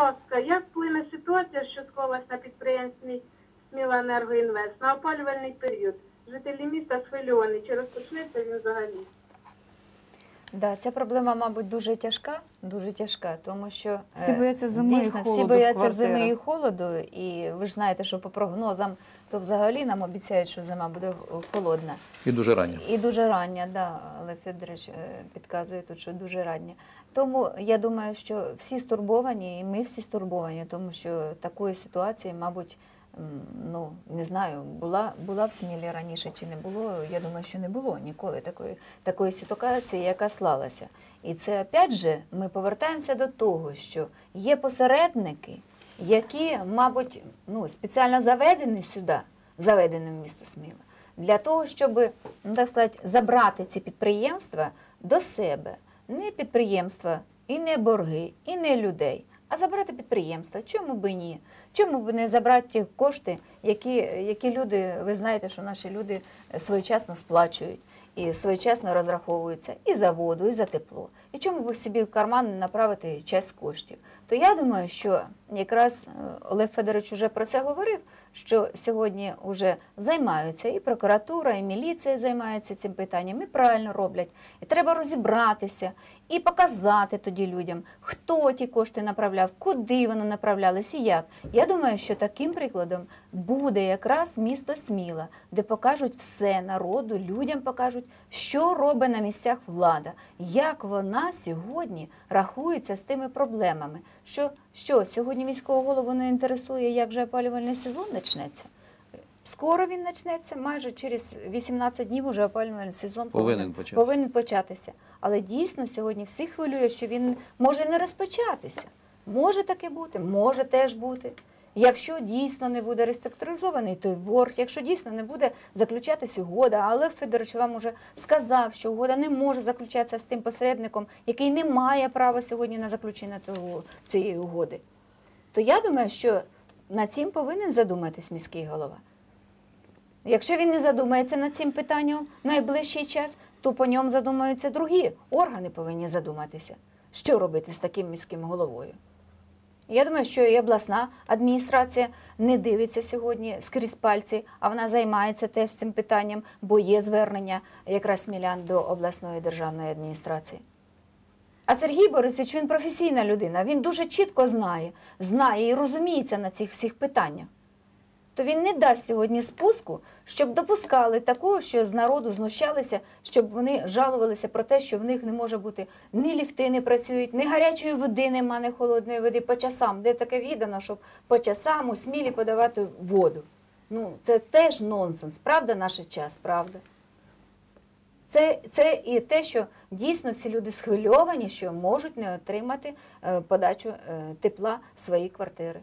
ласка, як вплине ситуація, що склалась на підприємстві Сміла Енергоінвест на опалювальний період? Жителі міста схвильовані, чи розпочнеться він взагалі? Да, ця проблема, мабуть, дуже тяжка, дуже тяжка, тому що е, Всі бояться зими дійсно, і холоду всі бояться зими і холоду. І ви ж знаєте, що по прогнозам то взагалі нам обіцяють, що зима буде холодна. І дуже ранньо. І дуже рання, да, Олег Федорович е, підказує тут, що дуже рання. Тому я думаю, що всі стурбовані, і ми всі стурбовані, тому що такої ситуації, мабуть, ну не знаю, була, була в Смілі раніше чи не було. Я думаю, що не було ніколи такої, такої ситуації, яка слалася. І це опять же ми повертаємося до того, що є посередники, які, мабуть, ну, спеціально заведені сюди, заведені в місто Сміла, для того, щоб ну, так сказати, забрати ці підприємства до себе. Не підприємства, і не борги, і не людей, а забрати підприємства. Чому би ні? Чому б не забрати ті кошти, які, які люди, ви знаєте, що наші люди своєчасно сплачують і своєчасно розраховуються і за воду, і за тепло. І чому б собі в карман не направити часть коштів? То я думаю, що якраз е, Олег Федорович вже про це говорив, що сьогодні вже займаються і прокуратура, і міліція займається цим питанням, і правильно роблять. І треба розібратися і показати тоді людям, хто ті кошти направляв, куди вони направлялись і як. Я думаю, що таким прикладом буде якраз місто Сміла, де покажуть все народу, людям покажуть, що робить на місцях влада, як вона сьогодні рахується з тими проблемами. Що, що сьогодні міського голову не інтересує, як же опалювальний сезон почнеться? Скоро він почнеться, майже через 18 днів уже опалювальний сезон Повинен початися. повинен початися. Але дійсно сьогодні всіх хвилює, що він може не розпочатися. Може таке бути, може теж бути. Якщо дійсно не буде реструктуризований той борг, якщо дійсно не буде заключатися угода, а Олег Федорович вам уже сказав, що угода не може заключатися з тим посередником, який не має права сьогодні на заключення цієї угоди, то я думаю, що над цим повинен задуматись міський голова. Якщо він не задумається над цим питанням в найближчий час, то по ньому задумаються другі органи повинні задуматися, що робити з таким міським головою. Я думаю, що і обласна адміністрація не дивиться сьогодні скрізь пальці, а вона займається теж цим питанням, бо є звернення якраз смілян до обласної державної адміністрації. А Сергій Борисович він професійна людина, він дуже чітко знає, знає і розуміється на цих всіх питаннях то він не дасть сьогодні спуску, щоб допускали такого, що з народу знущалися, щоб вони жалувалися про те, що в них не може бути ні ліфти не працюють, ні гарячої води нема, ні холодної води по часам. Де таке віддано, щоб по часам у смілі подавати воду. Ну, це теж нонсенс, правда, наш час, правда. Це, це і те, що дійсно всі люди схвильовані, що можуть не отримати е, подачу е, тепла в свої квартири.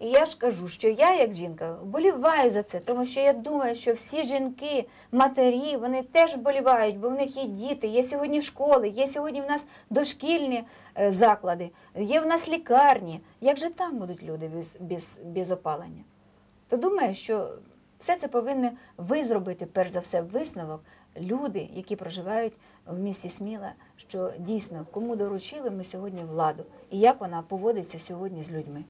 І я ж кажу, що я, як жінка, вболіваю за це, тому що я думаю, що всі жінки, матері, вони теж вболівають, бо в них є діти, є сьогодні школи, є сьогодні в нас дошкільні е, заклади, є в нас лікарні. Як же там будуть люди без, без, без опалення? То думаю, що все це повинні ви зробити, перш за все, висновок люди, які проживають в місті Сміла, що дійсно кому доручили ми сьогодні владу і як вона поводиться сьогодні з людьми.